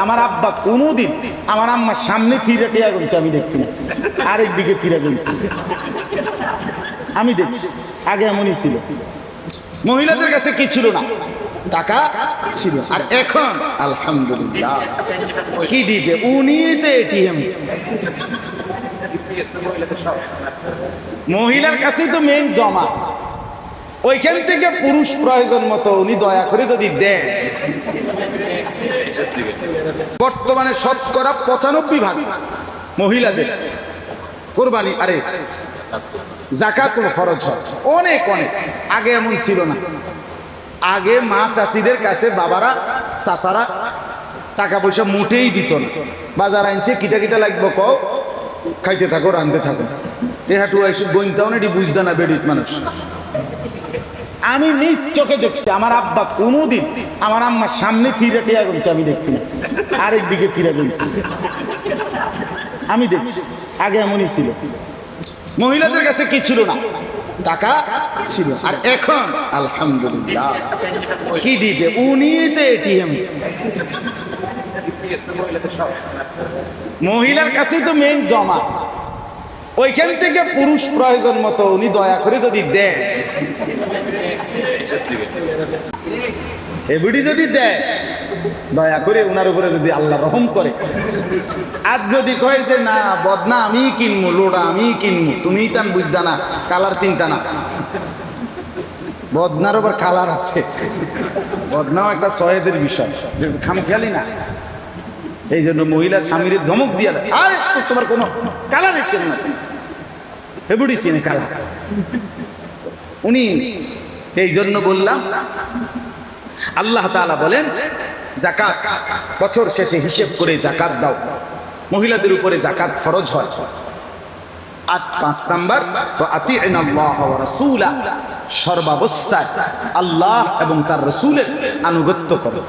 আমার আব্বা কোনোদিন আমার আম্মার সামনে ফিরে টিয়া গুনছে, আমি দেখছি আরেক দিকে ফিরে গুনছে। আমি দেখছি, আগে এমনই ছিল। মহিলাদের কাছে কি ছিল না? টাকা ছিল। আর এখন, আলহামদুলিল্লাহ। কি দিবে? উনি তো এটিএম মহিলার কাছেই তো মেন জমা। ওইখান থেকে পুরুষ প্রয়োজন মতো উনি দয়া করে যদি দেন। বর্তমানে শতকরা পঁচানব্বই ভাগ মহিলাদের কোরবানি, আরে জাকাত খরচ হয়। অনেক অনেক। আগে এমন ছিল না। আগে মা চাষিদের কাছে বাবারা, চাচারা টাকা পয়সা মোটেই দিত না। বাজার আনছে কিটা কিটা লাগবো ক খাইতে থাকো, রাঁধতে থাকো। এ হাঁটু এসে গইনতাও না এটি বুঝতে না বেডিত মানুষ। আমি নিজ চোখে দেখছি, আমার আব্বা কোনোদিন আমার আম্মার সামনে ফিরে টিয়া গুনছে আমি দেখছি না। আরেক দিকে ফিরে গুনছে আমি দেখছি, আগে এমনই ছিল। মহিলাদের কাছে কি ছিল না? টাকা ছিল। আর এখন, আলহামদুলিল্লাহ। কি দিবে? উনি তো এটিএম মহিলার কাছেই তো মেন জমা। ওইখান থেকে পুরুষ প্রয়োজন মতো উনি দয়া করে যদি দেন। এবিডি যদি দেয়, দয়া করে ওনার উপরে যদি আল্লাহ রহম করে। আর যদি কয় যে, না, বদনা আমি কিনবো লোডা আমি কিনবো তুমিই তান বুঝদা না, কালার চিন্তা না। বদনার ওপর কালার আছে। বদনাও একটা সহেদের বিষয় খাম খেয়ালি না। এই জন্য মহিলা স্বামীর ধমক দিয়ে আরে তোমার কোনো কালার ইচ্ছে না হেবুডি চিনে কালার। উনি এই জন্য বললাম, আল্লাহ তাআলা বলেন জাকাত বছর শেষে হিসেব করে জাকাত দাও। মহিলাদের উপরে জাকাত ফরজ হয়। আর পাঁচ নাম্বার সর্বাবস্থায় আল্লাহ এবং তার রসুলের আনুগত্য করো।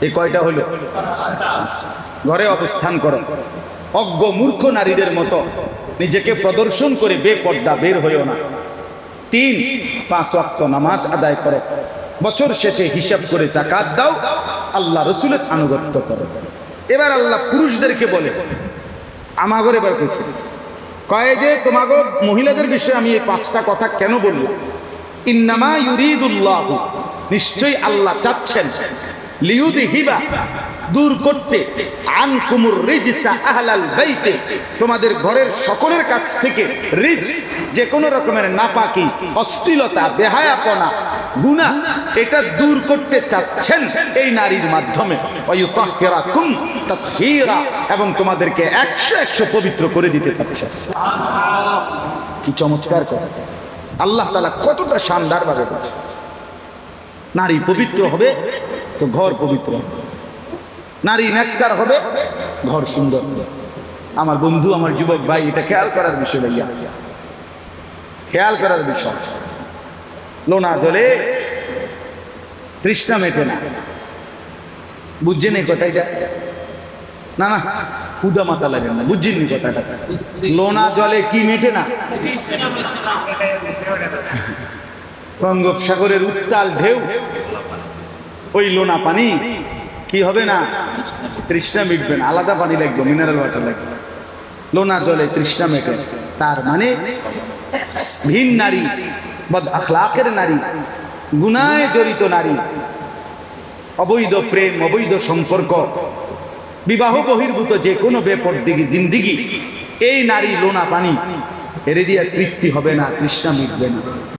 এই কয়টা হলো? ঘরে অবস্থান করো। অজ্ঞ মূর্খ নারীদের মতো নিজেকে প্রদর্শন করে বেপর্দা বের হইও না। তিন, পাঁচ ওয়াক্ত নামাজ আদায় করে। বছর শেষে হিসাব করে জাকাত দাও, আল্লাহ রসুলের আনুগত্য করে। এবার আল্লাহ পুরুষদেরকে বলে আমাগর এবার কইছে, কয়ে যে তোমাগো মহিলাদের বিষয়ে আমি এই পাঁচটা কথা কেন বললাম? ইন্নামা ইউরিদুল্লাহ, নিশ্চয়ই আল্লাহ চাচ্ছেন লিউদি হিবা দূর করতে আন কুমুর রিজসা আহলাল বাইতে, তোমাদের ঘরের সকলের কাছ থেকে রিজ যে কোনো রকমের নাপাকি, অশ্লীলতা, বেহায়াপনা, গুনাহ, এটা দূর করতে চাচ্ছেন এই নারীর মাধ্যমে। এবং তোমাদেরকে একশো একশো পবিত্র করে দিতে চাচ্ছে কি চমৎকার কথা। আল্লাহ তালা কতটা শানদার ভাবে বলছে নারী পবিত্র হবে তো ঘর পবিত্র। নারী নেককার হবে, ঘর সুন্দর। আমার বন্ধু, আমার যুবক ভাই, এটা খেয়াল করার বিষয় ভাইয়া। খেয়াল করার বিষয়। লোনা জলে তৃষ্ণা মেটে না। বুঝছেন এই কথা এটা না না উদা মাথা লাগে না, বুঝছেন নি কথাটা? লোনা জলে কি মেটে না? বঙ্গোপসাগরের উত্তাল ঢেউ ওই লোনা পানি, কি হবে না? তৃষ্ণা মিটবে না। আলাদা পানি লাগবে মিনারেল ওয়াটার লাগবে। লোনা জলে তৃষ্ণা মেটে। তার মানে ভিন নারী, বদ আখলাকের নারী, গুনায় জড়িত নারী, অবৈধ প্রেম, অবৈধ সম্পর্ক, বিবাহ বহির্ভূত যে কোনো বেপরদিগি জিন্দিগি, এই নারী লোনা পানি, এরে দিয়ে তৃপ্তি হবে না, তৃষ্ণা মিটবে না।